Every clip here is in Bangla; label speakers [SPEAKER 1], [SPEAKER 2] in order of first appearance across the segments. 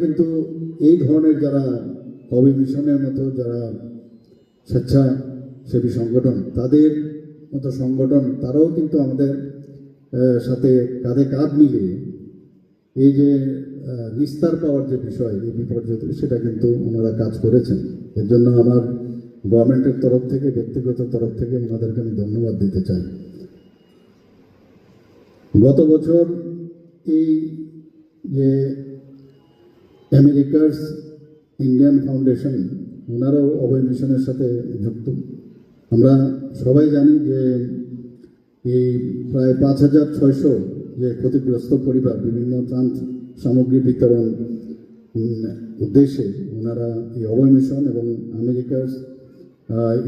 [SPEAKER 1] কিন্তু এই ধরনের যারা কবি মিশনের মতো যারা স্বেচ্ছাসেবী সংগঠন, তাদের মতো সংগঠন, তারাও কিন্তু আমাদের সাথে কাঁধে কাঁধ মিলিয়ে এই যে নিস্তার পাওয়ার যে বিষয়, এই বিপর্যয় সেটা কিন্তু ওনারা কাজ করেছেন। এর জন্য আমার গভর্নমেন্টের তরফ থেকে, ব্যক্তিগত তরফ থেকে ওনাদেরকে আমি ধন্যবাদ দিতে চাই। গত বছর এই যে আমেরিকার্স ইন্ডিয়ান ফাউন্ডেশন, ওনারাও অভয় মিশনের সাথে যুক্ত। আমরা সবাই জানি যে এই প্রায় পাঁচ হাজার ছয়শো যে ক্ষতিগ্রস্ত পরিবার, বিভিন্ন ত্রাণ সামগ্রী বিতরণ উদ্দেশ্যে ওনারা এই অভয় মিশন এবং আমেরিকার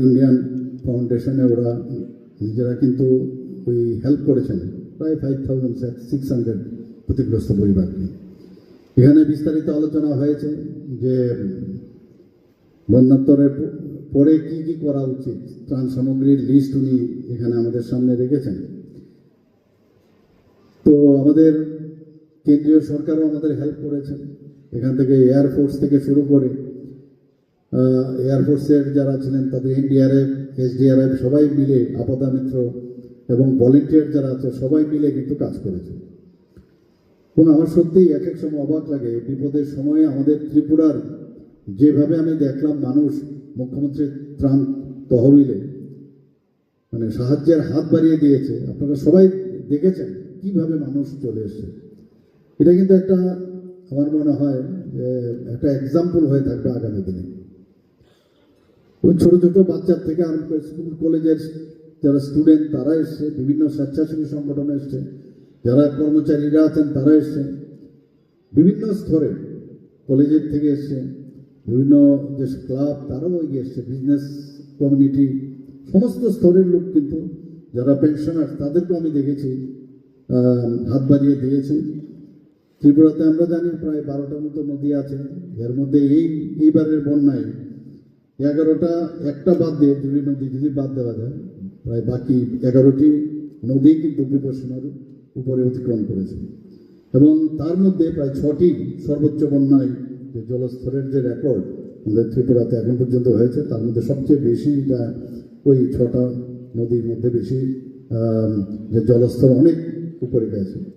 [SPEAKER 1] ইন্ডিয়ান ফাউন্ডেশনে ওরা নিজেরা কিন্তু ওই হেল্প করেছেন। প্রায় ফাইভ থাউজেন্ড সিক্স হান্ড্রেড ক্ষতিগ্রস্ত পরিবারকে। এখানে বিস্তারিত আলোচনা হয়েছে যে বন্যাত্তরের পরে কি কি করা উচিত, ত্রাণ সামগ্রীর লিস্ট উনি এখানে আমাদের সামনে রেখেছেন। তো আমাদের কেন্দ্রীয় সরকারও আমাদের হেল্প করেছেন। এখান থেকে এয়ারফোর্স থেকে শুরু করে এয়ারফোর্সের যারা ছিলেন তাদের এনডিআরএফ এসডিআরএফ সবাই মিলে আপদা মিত্র এবং ভলেন্টিয়ার যারা আছে সবাই মিলে কিন্তু কাজ করেছে। এবং আমার সত্যিই এক এক সময় অবাক লাগে, বিপদের সময়ে আমাদের ত্রিপুরার যেভাবে আমি দেখলাম মানুষ মুখ্যমন্ত্রীর ত্রাণ তহবিলে মানে সাহায্যের হাত বাড়িয়ে দিয়েছে, আপনারা সবাই দেখেছেন কীভাবে মানুষ চলে এসেছে। এটা কিন্তু একটা, আমার মনে হয় যে একটা এক্সাম্পল হয়ে থাকবে আগামী দিনে। ওই ছোট ছোট বাচ্চার থেকে আরম্ভ করে স্কুল, কলেজের যারা স্টুডেন্ট তারা এসছে, বিভিন্ন স্বেচ্ছাসেবী সংগঠন এসছে, যারা কর্মচারীরা আছেন, তারা এসছে। বিভিন্ন স্তরে কলেজের থেকে এসছে, বিভিন্ন যে ক্লাব, তারাও এগিয়ে এসছে বিজনেস কমিউনিটি সমস্ত স্তরের লোক কিন্তু, যারা পেনশনার তাদেরকেও আমি দেখেছি হাত বাড়িয়ে দিয়েছি। ত্রিপুরাতে আমরা জানি প্রায় বারোটার মতো নদী আছে, এর মধ্যে এই, এইবারের বন্যায় এগারোটা, একটা বাদ দিয়ে দুই নদী যদি বাদ দেওয়া যায়, প্রায় বাকি এগারোটি নদী কিন্তু বিপর্যনার উপরে অতিক্রম করেছে। এবং তার মধ্যে প্রায় ছটি সর্বোচ্চ বন্যায় যে জলস্তরের যে রেকর্ড আমাদের ত্রিপুরাতে এখন পর্যন্ত হয়েছে, তার মধ্যে সবচেয়ে বেশি বেশিটা ওই ছটা নদীর মধ্যে বেশি যে জলস্তর অনেক উপরে গেছে।